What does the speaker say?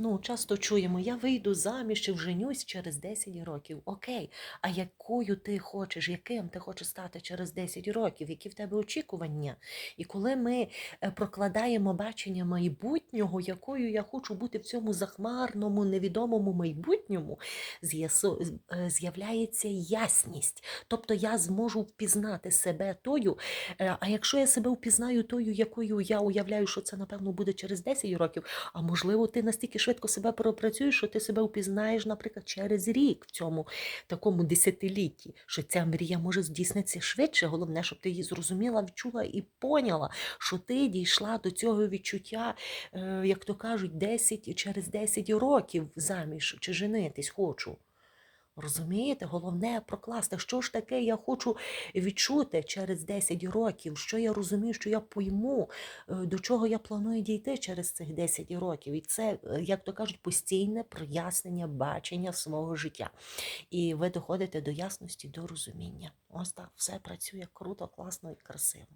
Ну, часто чуємо, я вийду заміж чи вженюсь через 10 років. Окей, а якою ти хочеш, яким ти хочеш стати через 10 років, які в тебе очікування? І коли ми е, прокладаємо бачення майбутнього, якою я хочу бути в цьому захмарному, невідомому майбутньому, е, з'являється ясність. Тобто я зможу впізнати себе тою. е, А якщо я себе впізнаю тою, якою я уявляю, що це напевно буде через 10 років, а можливо, ти настільки швидко себе пропрацюєш, що ти себе впізнаєш, наприклад, через рік в цьому такому десятилітті, що ця мрія може здійснитися швидше. Головне, щоб ти її зрозуміла, відчула і поняла, що ти дійшла до цього відчуття, е, як то кажуть, 10 через 10 років заміж чи женитись хочу. Розумієте, головне прокласти, що ж таке я хочу відчути через 10 років, що я розумію, що я пойму, е, до чого я планую дійти через цих 10 років. І це, е, як то кажуть, постійне прояснення бачення свого життя. І ви доходите до ясності, до розуміння. Ось так все працює круто, класно і красиво.